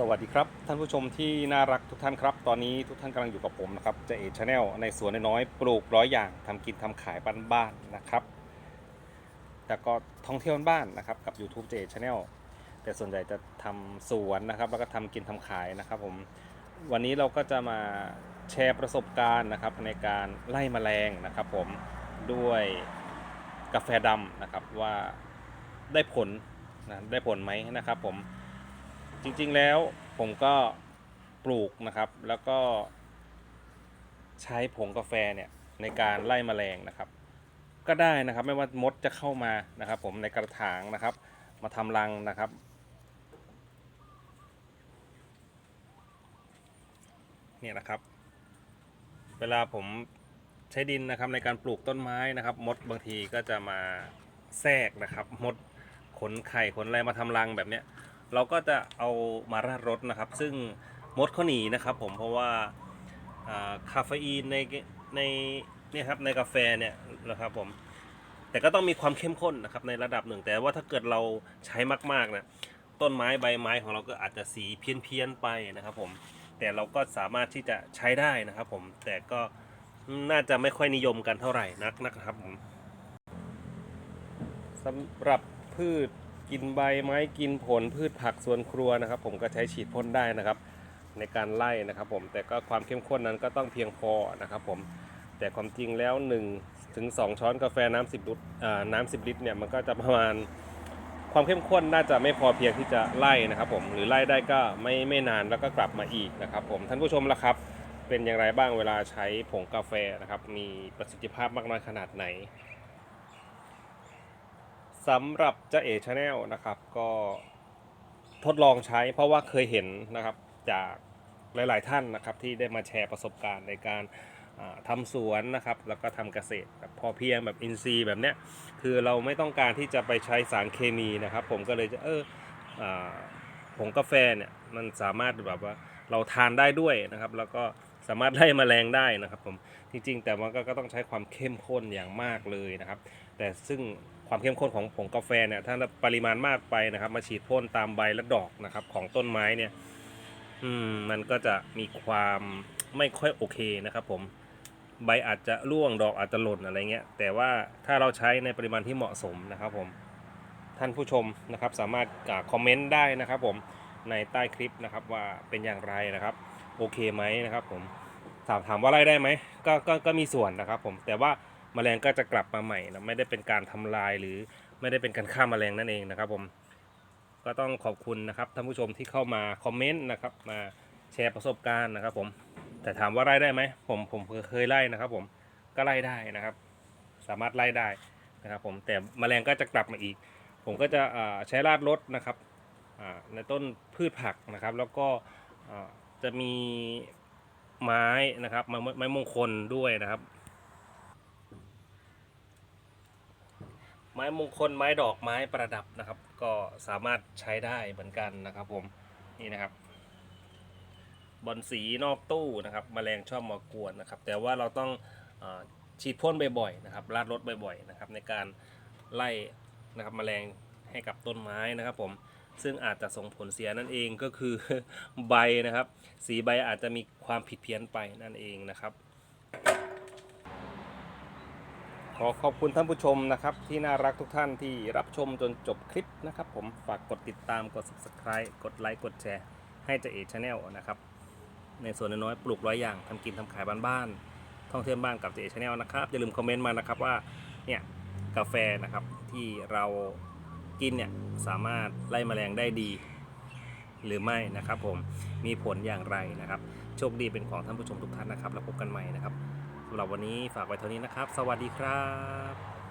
สวัสดีครับ ท่านผู้ชมที่น่ารักทุกท่านครับ ตอนนี้ทุกท่านกำลังอยู่กับผมนะครับเจเอชแนลในสวนน้อยปลูกร้อยอย่างทำกินทำขายบ้านๆนะครับแต่ก็ท่องเที่ยวบ้านนะครับกับ YouTube เจเอชแนลแต่ส่วนใหญ่จะทำสวนนะครับ แล้วก็ทำกินทำขายนะครับผมวันนี้เราก็จะมาแชร์ประสบการณ์นะครับ ในการไล่แมลงนะครับ ผมด้วยกาแฟดำนะครับว่าได้ผลนะได้ผลไหมนะครับ ผม จริงๆแล้วผมก็ปลูกนะครับ แล้วก็ใช้ผงกาแฟเนี่ยในการไล่แมลงนะครับ ก็ได้นะครับไม่ว่ามดจะเข้ามานะครับ ผมในกระถางนะครับ มาทำรังนะครับเนี่ยนะครับ เวลาผมใช้ดินนะครับในการปลูกต้นไม้นะครับ มดบางทีก็จะมาแทรกนะครับ มดขนไข่ขนอะไรมาทำรังแบบเนี้ย เราก็จะเอามาราดรสนะครับ ซึ่งมดเขาหนีนะครับผมเพราะว่าคาเฟอีนในในเนี่ยครับในกาแฟเนี่ยนะครับผมแต่ก็ต้องมีความเข้มข้นนะครับในระดับหนึ่ง แต่ว่าถ้าเกิดเราใช้มากๆนะต้นไม้ใบไม้ของเราก็อาจจะสีเพี้ยนๆไปนะครับผมแต่เราก็สามารถที่จะใช้ได้นะครับผมแต่ก็น่าจะไม่ค่อยนิยมกันเท่าไหร่นักนะครับผมสำหรับพืช กินใบไม้กินผลพืชผักสวนครัวนะครับ ผมก็ใช้ฉีดพ่นได้นะครับ ในการไล่นะครับ ผมแต่ก็ความเข้มข้นนั้นก็ต้องเพียงพอนะครับ ผมแต่ความจริงแล้ว1ถึง2ช้อนกาแฟน้ำ10ลิตรน้ำ10ลิตรเนี่ยมันก็จะประมาณความเข้มข้นน่าจะไม่พอเพียงที่จะไล่นะครับ ผมหรือไล่ได้ก็ไม่ไม่นานแล้วก็กลับมาอีกนะครับ ผมท่านผู้ชมละครับ เป็นอย่างไรบ้างเวลาใช้ผงกาแฟนะครับ มีประสิทธิภาพมากน้อยขนาดไหน สำหรับเจ้าเอชาแนลนะครับก็ทดลองใช้เพราะว่าเคยเห็นนะครับจากหลาย ๆ ท่านนะครับที่ได้มาแชร์ประสบการณ์ในการอ่าทำสวนนะครับแล้วก็ทำเกษตรแบบพอเพียงแบบอินทรีย์แบบเนี้ยคือเราไม่ต้องการที่จะไปใช้สารเคมีนะครับ ผมก็เลยจะเออผงกาแฟเนี่ยมันสามารถแบบว่าเราทานได้ด้วยนะครับ แล้วก็สามารถไล่แมลงได้นะครับผมจริง ๆ แต่มันก็ต้องใช้ความเข้มข้นอย่างมากเลยนะครับ แต่ซึ่ง ความเข้มข้นของผงกาแฟเนี่ยถ้าปริมาณมากไปนะครับ มาฉีดพ่นตามใบและดอกนะครับ ของต้นไม้เนี่ยอืมมันก็จะมีความไม่ค่อยโอเคนะครับผมใบอาจจะร่วงดอกอาจจะหล่นอะไรเงี้ยแต่ว่าถ้าเราใช้ในปริมาณที่เหมาะสมนะครับผมท่านผู้ชมนะครับ สามารถคอมเมนต์ได้นะครับ ผมในใต้คลิปนะครับว่าเป็นอย่างไรนะครับโอเคไหมนะครับ ผมถามถามว่าไล่ได้ไหมก็ก็ก็มีส่วนนะครับ ผมแต่ว่า แมลงก็จะกลับมาใหม่นะไม่ได้เป็นการทำลายหรือไม่ได้เป็นการฆ่าแมลงนั่นเองนะครับผมก็ต้องขอบคุณนะครับท่านผู้ชมที่เข้ามาคอมเมนต์นะครับมาแชร์ประสบการณ์นะครับ ผมแต่ถามว่าไล่ได้ไหมผมผมเคยไล่นะครับ ผมก็ไล่ได้นะครับ สามารถไล่ได้นะครับ ผมแต่แมลงก็จะกลับมาอีก ผมก็จะใช้ราดรถนะครับในต้นพืชผักนะครับ แล้วก็จะมีไม้นะครับไม้มงคลด้วยนะครับ ไม้มงคลไม้ดอกไม้ประดับนะครับ ก็สามารถใช้ได้เหมือนกันนะครับผมนี่นะครับบอลสีนอกตู้นะครับแมลงชอบมากวนนะครับ แต่ว่าเราต้องอฉีดพ่นบ่อยๆนะครับราดรถบ่อยๆนะครับ ในการไล่นะครับแมลงให้กับต้นไม้นะครับผมซึ่งอาจจะส่งผลเสียนั่นเองก็คือใบนะครับ สีใบอาจจะมีความผิดเพี้ยนไปนั่นเองนะครับ ขอขอบคุณท่านผู้ชมนะครับที่น่ารักทุกท่านที่รับชมจนจบคลิปนะครับ ผมฝากกดติดตามกด subscribe กดไลค์กดแชร์ ให้เจะเอชแนลนะครับ ในส่วนน้อยๆปลูกร้อยอย่างทำกินทำขายบ้านๆท่องเที่ยวบ้านกับเจเอชแนลนะครับอย่าลืมคอมเมนต์มานะครับว่าเนี่ยกาแฟนะครับที่เรากินเนี่ยสามารถไล่แมลงได้ดี หรือไม่นะครับ ผมมีผลอย่างไรนะครับ โชคดีเป็นของท่านผู้ชมทุกท่านนะครับ แล้วพบกันใหม่นะครับ หรับวันนี้ฝากไว้เท่านี้นะครับ สวัสดีครับ